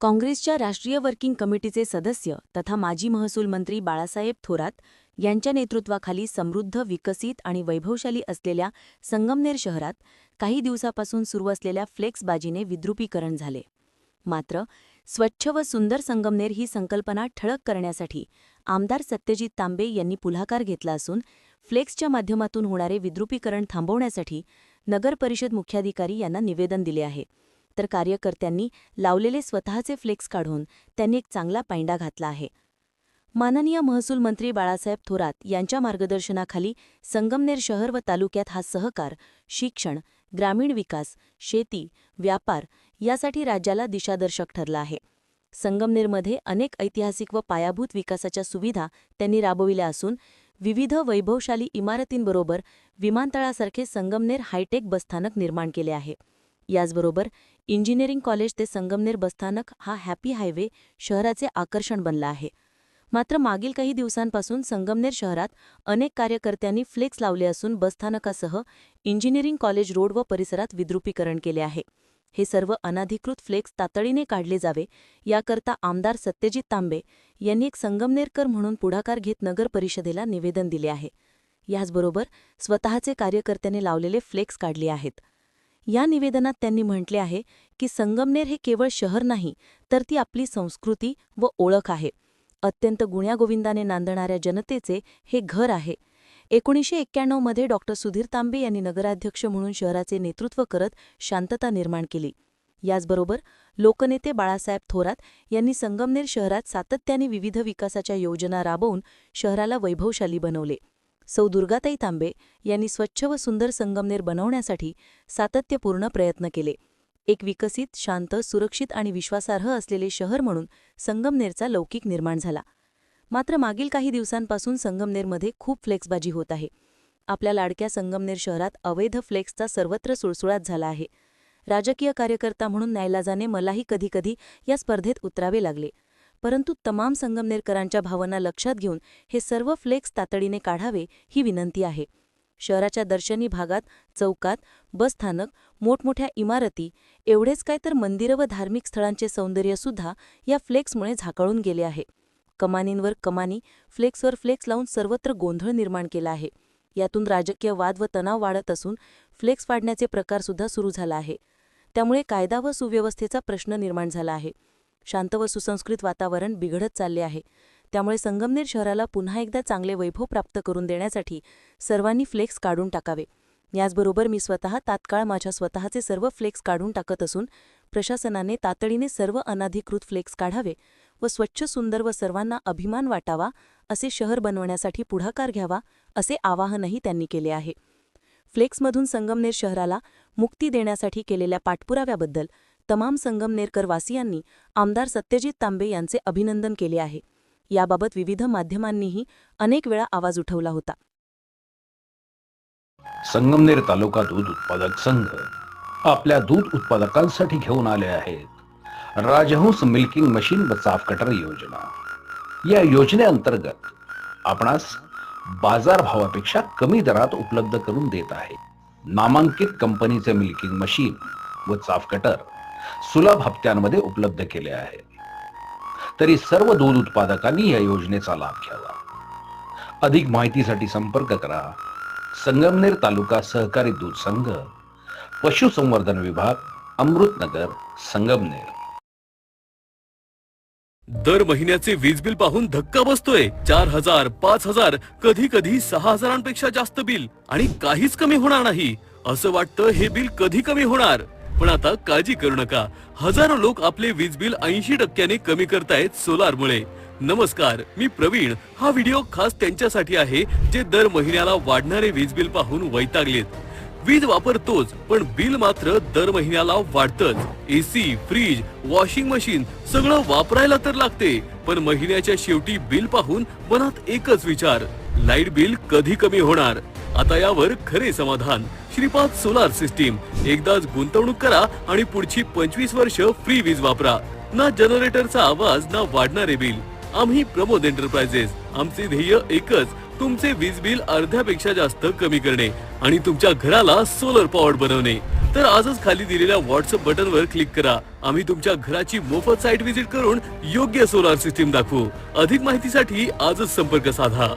काँग्रेसच्या राष्ट्रीय वर्किंग कमिटीचे सदस्य तथा माजी महसूल मंत्री बाळासाहेब थोरात यांच्या नेतृत्वाखाली समृद्ध विकसित आणि वैभवशाली असलेल्या संगमनेर शहरात काही दिवसापासून सुरू असलेल्या फ्लेक्सबाजीने विद्रुपीकरण झाले. मात्र स्वच्छ व सुंदर संगमनेर ही संकल्पना ठळक करण्यासाठी आमदार सत्यजित तांबे यांनी पुढाकार घेतला असून फ्लेक्सच्या माध्यमातून होणारे विद्रुपीकरण थांबवण्यासाठी नगर परिषद मुख्याधिकारी यांना निवेदन दिले आहे. तर कार्यकर्त्यांनी लावलेले स्वतःचे फ्लेक्स काढून त्यांनी एक चांगला पायंडा घातला आहे. माननीय महसूल मंत्री बाळासाहेब थोरात यांच्या मार्गदर्शनाखाली संगमनेर शहर व तालुक्यात हा सहकार शिक्षण ग्रामीण विकास शेती व्यापार यासाठी राज्याला दिशादर्शक ठरला आहे. संगमनेरमध्ये अनेक ऐतिहासिक व पायाभूत विकासाच्या सुविधा त्यांनी राबविल्या असून विविध वैभवशाली इमारतींबरोबर विमानतळासारखे संगमनेर हायटेक बसस्थानक निर्माण केले आहे. याचबरोबर इंजिनिअरिंग कॉलेज ते संगमनेर बसस्थानक हा हॅपी हायवे शहराचे आकर्षण बनला आहे. मात्र मागील काही दिवसांपासून संगमनेर शहरात अनेक कार्यकर्त्यांनी फ्लेक्स लावले असून बसस्थानकासह इंजिनिअरिंग कॉलेज रोड व परिसरात विद्रुपीकरण केले आहे. हे सर्व अनाधिकृत फ्लेक्स तातडीने काढले जावे याकरता आमदार सत्यजित तांबे यांनी एक संगमनेरकर म्हणून पुढाकार घेत नगर परिषदेला निवेदन दिले आहे. याचबरोबर स्वतःचे कार्यकर्त्याने लावलेले फ्लेक्स काढले आहेत. या निवेदनात त्यांनी म्हटले आहे की संगमनेर हे केवळ शहर नाही तर ती आपली संस्कृती व ओळख आहे. अत्यंत गुण्यागोविंदाने नांदणाऱ्या जनतेचे हे घर आहे. एकोणीसशे एक्क्याण्णवमध्ये डॉक्टर सुधीर तांबे यांनी नगराध्यक्ष म्हणून शहराचे नेतृत्व करत शांतता निर्माण केली. याचबरोबर लोकनेते बाळासाहेब थोरात यांनी संगमनेर शहरात सातत्याने विविध विकासाच्या योजना राबवून शहराला वैभवशाली बनवले. सौ दुर्गाताई तांबे यांनी स्वच्छ व सुंदर संगमनेर बनवण्यासाठी सातत्यपूर्ण प्रयत्न केले. एक विकसित शांत सुरक्षित आणि विश्वासार्ह असलेले शहर म्हणून संगमनेरचा लौकिक निर्माण झाला. मात्र मागील काही दिवसांपासून संगमनेरमध्ये खूप फ्लेक्सबाजी होत आहे. आपल्या लाडक्या संगमनेर शहरात अवैध फ्लेक्सचा सर्वत्र सुळसुळात झाला आहे. राजकीय कार्यकर्ता म्हणून नाईलाजाने मलाही कधीकधी या स्पर्धेत उतरावे लागले. परंतु तमाम संगमनेरकरांच्या भावना लक्षात घेऊन हे सर्व फ्लेक्स तातडीने काढावे ही विनंती आहे. शहराच्या दर्शनी भागात चौकात बसस्थानक मोठमोठ्या इमारती एवढेच काय तर मंदिरं व धार्मिक स्थळांचे सौंदर्यसुद्धा या फ्लेक्समुळे झाकळून गेले आहे. कमानींवर कमानी फ्लेक्सवर फ्लेक्स लावून सर्वत्र गोंधळ निर्माण केला आहे. यातून राजकीय वाद व तणाव वाढत असून फ्लेक्स फाडण्याचे प्रकारसुद्धा सुरू झाला आहे. त्यामुळे कायदा व सुव्यवस्थेचा प्रश्न निर्माण झाला आहे. शांत व सुसंस्कृत वातावरण बिघडत चालले आहे. त्यामुळे संगमनेर शहराला पुन्हा एकदा चांगले वैभव प्राप्त करून देण्यासाठी सर्वांनी फ्लेक्स काढून टाकावे. याचबरोबर मी स्वतः तात्काळ माझ्या स्वतःचे सर्व फ्लेक्स काढून टाकत असून प्रशासनाने तातडीने सर्व अनाधिकृत फ्लेक्स काढावे व स्वच्छ सुंदर व सर्वांना अभिमान वाटावा असे शहर बनवण्यासाठी पुढाकार घ्यावा असे आवाहनही त्यांनी केले आहे. फ्लेक्समधून संगमनेर शहराला मुक्ती देण्यासाठी केलेल्या पाठपुराव्याबद्दल तमाम संगमनेरकर वासियांनी आमदार सत्यजित तांबे यांचे अभिनंदन केले आहे. याबाबत विविध माध्यमांनीही अनेक वेळा आवाज उठवला होता. संगमनेर तालुका दूध उत्पादक संघ आपल्या दूध उत्पादकांसाठी घेऊन आले आहेत. राजहंस मिल्किंग मशीन व चाफ कटर योजना. या योजनेअंतर्गत आपणास बाजार भावापेक्षा कमी दरात उपलब्ध करून देत आहे. नामांकित कंपनीचे मिल्किंग मशीन व चाफ कटर सुलभ हप्त्यांमध्ये उपलब्ध केले आहे. तरी सर्व दूध उत्पादकांनी या योजनेचा लाभ घ्यावा. अधिक माहितीसाठी संपर्क करा. संगमनेर तालुका सहकारी दूध संघ पशुसंवर्धन विभाग अमृतनगर संगमनेर. दर महिन्याचे वीज बिल पाहून धक्का बसतोय. चार हजार पाच हजार कधी कधी सहा हजारांपेक्षा जास्त बिल आणि काहीच कमी होणार नाही. असं वाटतं हे बिल कधी कमी होणार? पण आता काळजी करू नका. हजारो लोक आपले वीज बिल ऐंशी टक्क्याने कमी करतायत सोलार मुळे नमस्कार मी प्रवीण. हा व्हिडिओ खास त्यांच्यासाठी आहे जे दर महिन्याला वाढणारे वीज बिल पाहून वैतागलेत. वीज वापरतोच पण बिल मात्र दर महिन्याला वाढतच. एसी फ्रीज वॉशिंग मशीन सगळं वापरायला तर लागते पण महिन्याच्या शेवटी बिल पाहून मनात एकच विचार. लाइट बिल कधी कमी होणार? आता यावर खरे समाधान. श्रीपाद सोलार सिस्टीम एकदाच गुंतवणूक करा आणि पुढची पंचवीस वर्ष फ्री वीज वापरा. ना जनरेटरचा आवाज ना वाढणारे बिल. आम्ही प्रमोद एंटरप्राइजेस आमचे ध्येय एकच तुमचे वीज बिल अर्ध्यापेक्षा जास्त कमी करणे आणि तुमच्या घराला सोलर पॉवर बनवणे. तर आजच खाली दिलेल्या व्हॉट्सअप बटनवर क्लिक करा. आम्ही तुमच्या घराची मोफत साईट व्हिजिट करून योग्य सोलार सिस्टीम दाखवू. अधिक माहितीसाठी आजच संपर्क साधा.